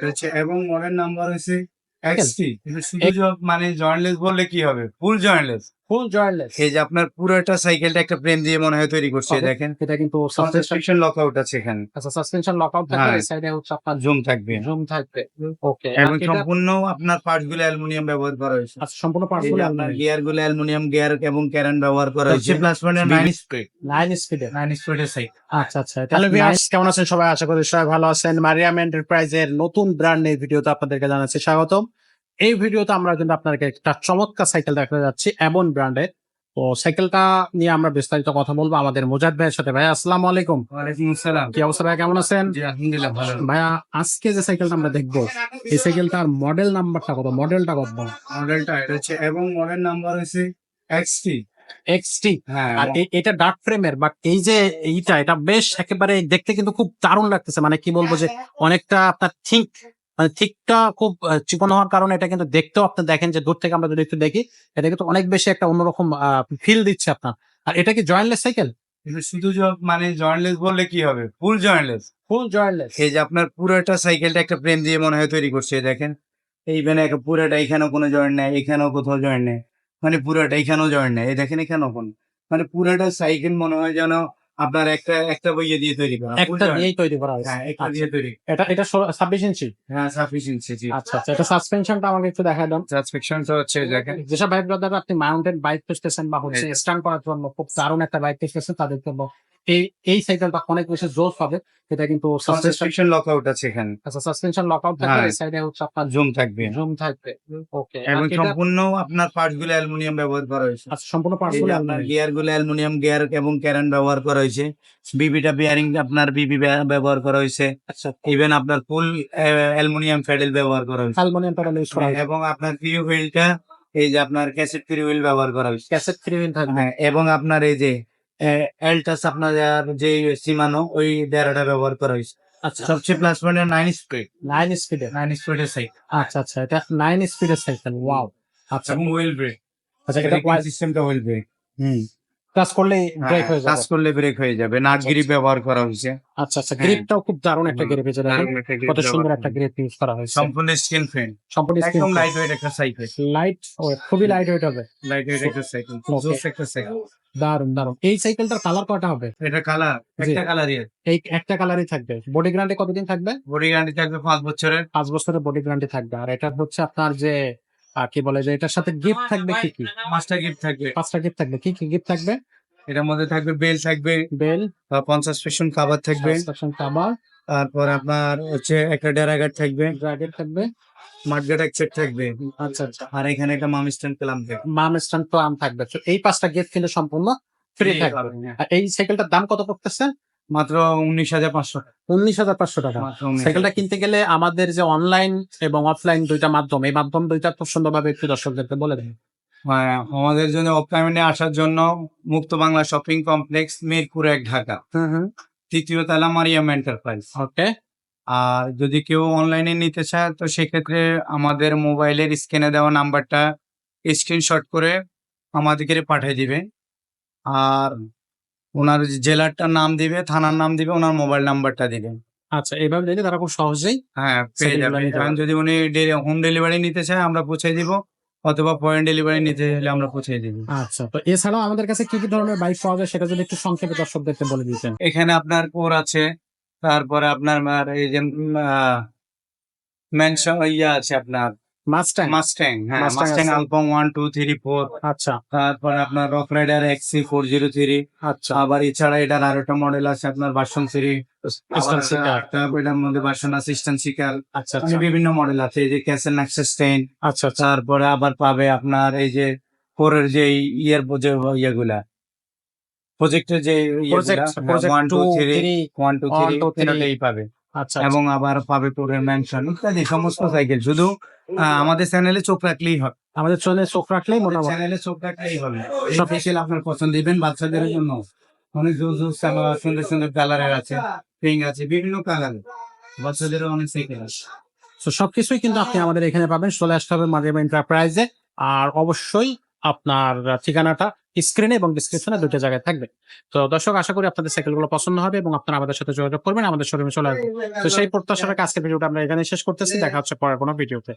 হচ্ছে এবং model number হয়েছে এক্সটি মানে জয়েন্টলেস বললে কি হবে? ফুল জয়েন্টলেস ফুল জয়েন্টলেস এই যে আপনার পুরোটা সাইকেলটা একটা ফ্রেম দিয়ে মনে হয় তৈরি করছে দেখেন। এটা কিন্তু সাসপেনশন সাসপেনশন লক আউট আছে এখানে। আচ্ছা সাসপেনশন লকআউট থাকবে। এই সাইডে হচ্ছে আপনার জুম থাকবে। জুম থাকবে। ওকে এবং সম্পূর্ণ আপনার অ্যালুমিনিয়াম ব্যবহার করা হয়েছে। আচ্ছা সম্পূর্ণ এই পার্টস যে গুলো আপনার গিয়ারগুলো অ্যালুমিনিয়াম গিয়ার এবং ক্যারেন ব্যবহার করা হয়েছে। Plus point nine speed nine স্পিডে নাইন স্পিডের সাইড আচ্ছা আচ্ছা হ্যালো ভিউয়ার্স কেমন আছেন সবাই? আশা করি সবাই ভালো আছেন। মারিয়াম এন্টারপ্রাইজের নতুন ব্র্যান্ডের ভিডিওতে আপনাদেরকে জানাচ্ছি স্বাগতম। এই ভিডিওতে আমরা কিন্তু আপনাদেরকে একটা চমৎকার সাইকেল দেখাতে যাচ্ছি এমন ব্র্যান্ডের তো সাইকেলটা নিয়ে আমরা বিস্তারিত কথা বলব আমাদের মুজাদ ভাইয়ের সাথে। ভাই আসসালামু আলাইকুম। কি অবস্থা ভাই কেমন আছেন? জি আলহামদুলিল্লাহ ভালো ভাইয়া আজকে যে সাইকেলটা আমরা দেখব এই সাইকেলটার মডেল নাম্বারটা কত? মডেলটা কত? মডেলটা এটা হচ্ছে এবং মডেল নাম্বার হচ্ছে এক্সটি এক্সটি হ্যাঁ আর এটা ডার্ক ফ্রেমের বাট এই যে এইটা এটা বেশ একেবারে দেখতে কিন্তু খুব দারুণ লাগতেছে। মানে কি বলব যে অনেকটা আপনার থিক মানে থিকটা খুব চিকন হওয়ার কারণে এটা কিন্তু দেখতেও আপনি দেখেন যে দূর থেকে আমরা যদি একটু দেখি এটা কিন্তু অনেক বেশি একটা অন্যরকম ফিল দিচ্ছে আপনার। আর এটা কি জয়েন্টলেস সাইকেল শুধু মানে জয়েন্টলেস বললে কি হবে? ফুল জয়েন্টলেস ফুল জয়েন্টলেস এই যে আপনার পুরোটা সাইকেলটা একটা ফ্রেম দিয়ে মনে হয় তৈরি করছে দেখেন। এই একটা পুরোটা এখানেও কোনো জয়েন্ট নেই এখানেও কোথাও জয়েন্ট নেই। মানে পুরোটা এখানেও জয়েন্ট নেই এই দেখেন এখানেও কোনো। মানে পুরোটা সাইকেল মনে হয় যেন আপনার একটা একটা বইয়ে দিয়ে তৈরি করা একটা। দিয়েই তৈরি করা হয়েছে হ্যাঁ একটা আচ্ছা। দিয়ে তৈরি এটা এটা ছাব্বিশ ইঞ্চি হ্যাঁ সাফিসিয়েন্সি জি আচ্ছা আচ্ছা এটা সাসপেনশনটা আমাকে একটু দেখায় দাও সাসপেনশনটা হচ্ছে দেখেন যেসব বাইক ব্রাদার আপনি মাউন্টেন বাইক খুঁজতেছেন বা হচ্ছে হ্যাঁ। স্ট্যান্ড করার জন্য খুব দারুণ একটা বাইক খুঁজতেছেন তাদের জন্য এই এই সাইকেলটা অনেক বেশি জোর হবে। এটা কিন্তু সাসপেনশন সাসপেকশন লক আউট আছে এখানে। আচ্ছা সাসপেনশন লকআউট থাকবে। এই সাইডে হচ্ছে আপনার জুম থাকবে। জুম থাকবে। ওকে এবং সম্পূর্ণ আপনার পার্টসগুলো অ্যালুমিনিয়াম ব্যবহার করা হয়েছে। আচ্ছা সম্পূর্ণ পার্টস যে আপনার গিয়ারগুলো অ্যালুমিনিয়াম গিয়ার এবং ক্যারেন ব্যবহার করা হয়েছে। বিবিটা বিয়ারিং আপনার বিবি ব্যবহার করা হয়েছে। আচ্ছা। ইভেন আপনার ফুল অ্যালুমিনিয়াম প্যাডেল ব্যবহার করা হয়েছে। অ্যালুমিনিয়াম প্যানেল ইউজ করা হয়েছে। এবং আপনার ফ্রি হুইলটা এই যে আপনার ক্যাসেট ফ্রি হুইল ব্যবহার করা হয়েছে। ক্যাসেট ফ্রি হুইল থাকবে। হ্যাঁ এবং আপনার এই যে এলটাস আপনার যে সীমানো ওই দেড়াটা ব্যবহার করা হয়েছে। আচ্ছা। সবচেয়ে plus point nine speed nine স্পিডে নাইন স্পিডের সাইড আচ্ছা আচ্ছা এটা নাইন স্পিডের সাইকেল ওয়াও আচ্ছা। এবং হুইল ব্রেক আচ্ছা এটা এটা সিস্টেমটা হুইল ব্রেক হুম। ক্লাস করলে ব্রেক হয়ে যাবে। করলে ব্রেক হয়ে যাবে। নাট আচ্ছা, গ্রিপ ব্যবহার করা হয়েছে। আচ্ছা আচ্ছা হ্যাঁ। গ্রিপটাও খুব দারুণ একটা গ্রিপ কত সুন্দর একটা গ্রিপ ইউজ করা হয়েছে। সম্পূর্ণ স্কিন ফ্রেম সম্পূর্ণ একদম লাইট ওয়েট একটা সাইকেল লাইট খুবই লাইট ওয়েট হবে। লাইট ওয়েট একটা সাইকেল জোস একটা সাইকেল দারুণ দারুণ এই সাইকেলটার কালার কয়টা হবে? এটা কালার একটা কালারই এই একটা কালারই থাকবে। বডি গ্যারান্টি কতদিন থাকবে? বডি গ্যারান্টি থাকবে পাঁচ বছরের। পাঁচ বছরের বডি গ্যারান্টি থাকবে। আর এটা হচ্ছে আপনার যে কি বলে যে এটার সাথে গিফট থাকবে কি কি? পাঁচটা গিফট থাকবে। পাঁচটা গিফট থাকবে। কি কি গিফট থাকবে? এটার মধ্যে থাকবে বেল থাকবে। বেল বা পঞ্চাশ পেশন কাবার থাকবে। কাবার তারপর আপনার হচ্ছে একটা ডেরাগার থাকবে। ড্রাগের থাকবে। মাঠগাট এক সেট থাকবে। আচ্ছা আচ্ছা। আর এখানে একটা মাম স্ট্যান্ড পেলাম থাকবে। মাম স্ট্যান্ড প্লাম থাকবে। তো এই পাঁচটা গিফট কিন্তু সম্পূর্ণ ফ্রি থাকবে। আর এই সাইকেলটার দাম কত পড়তেছে? মাত্র উনিশ হাজার পাঁচশো। উনিশ হাজার পাঁচশো টাকা। সাইকেলটা কিনতে গেলে আমাদের যে অনলাইন এবং অফলাইন দুইটা মাধ্যম এই মাধ্যম দুইটা খুব সুন্দরভাবে একটু দর্শকদেরকে বলে দেন। হ্যাঁ, আমাদের জন্য অফলাইনে আসার জন্য মুক্ত বাংলা শপিং কমপ্লেক্স মিরপুর এক ঢাকা। তৃতীয় তালা মারিয়াম এন্টারপ্রাইজ। ওকে। আর যদি কেউ অনলাইনে নিতে চায় তো সেক্ষেত্রে আমাদের মোবাইলের স্ক্রিনে দেওয়া নাম্বারটা স্ক্রিনশট করে আমাদেরকে পাঠিয়ে দিবে। আর ওনার জেলারটার নাম দিবে থানার নাম দিবে ওনার মোবাইল নাম্বারটা দিবে। আচ্ছা এইভাবে দিলে তারা খুব সহজেই হ্যাঁ পেয়ে যাবে। কারণ যদি উনি হোম ডেলিভারি নিতে চায় আমরা পৌঁছে দিব। অথবা পয়েন্ট ডেলিভারি নিতে হলে আমরা পৌঁছে দিব। আচ্ছা তো এছাড়াও আমাদের কাছে কি কি ধরনের বাইক পাওয়া যায় সেটা যদি একটু সংক্ষেপে দর্শকদেরকে বলে দিতেন। এখানে আপনার কোর আছে তারপরে আপনার এই যে ম্যানশন ইয়া আছে আপনার। মাস্টাং মাস্ট্যাং হ্যাঁ আছে। আলপং ওয়ান টু থ্রি ফোর আচ্ছা। তারপরে আপনার rock rider XC four zero three আচ্ছা। আবার এছাড়া এটার আরও একটা মডেল আছে আপনার ভার্সন থ্রি Seeker। এটার মধ্যে ভার্সন ইস্টার্ন সিকার আচ্ছা আচ্ছা। বিভিন্ন মডেল আছে এই যে ক্যাসেল নাক্সেস টেন আচ্ছা আচ্ছা। তারপরে আবার পাবে আপনার এই যে ফোরের যে ইয়ের যে ইয়েগুলা। প্রজেক্টের যে one two three one two three পাবে। আচ্ছা এবং আবার পাবে টোরের ম্যানশন ইত্যাদি সমস্ত সাইকেল শুধু আমাদের চ্যানেলে চোখ রাখলেই হবে। আমাদের চলে চোখ রাখলেই মোটামুটি চ্যানেলে চোখ রাখলেই হবে। সব সাইকেল আপনার পছন্দ দিবেন বাচ্চাদের জন্য। অনেক জোর জোর কালার সুন্দর সুন্দর কালারের আছে পিঙ্ক আছে বিভিন্ন কালারের বাচ্চাদেরও অনেক সাইকেল আছে। তো সবকিছুই কিন্তু আপনি আমাদের এখানে পাবেন চলে আসতে হবে মারিয়াম এন্টারপ্রাইজে আর অবশ্যই আপনার ঠিকানাটা স্ক্রিনে এবং ডিসক্রিপশনে দুটো জায়গায় থাকবে। তো দর্শক আশা করি আপনাদের সাইকেলগুলো পছন্দ হবে এবং আপনারা আমাদের সাথে যোগাযোগ করবেন আমাদের শোরুমে চলে আসবেন। তো সেই প্রত্যাশার আজকের ভিডিওটা আমরা এখানে শেষ করতেছি। দেখা হচ্ছে পরের কোনো ভিডিওতে।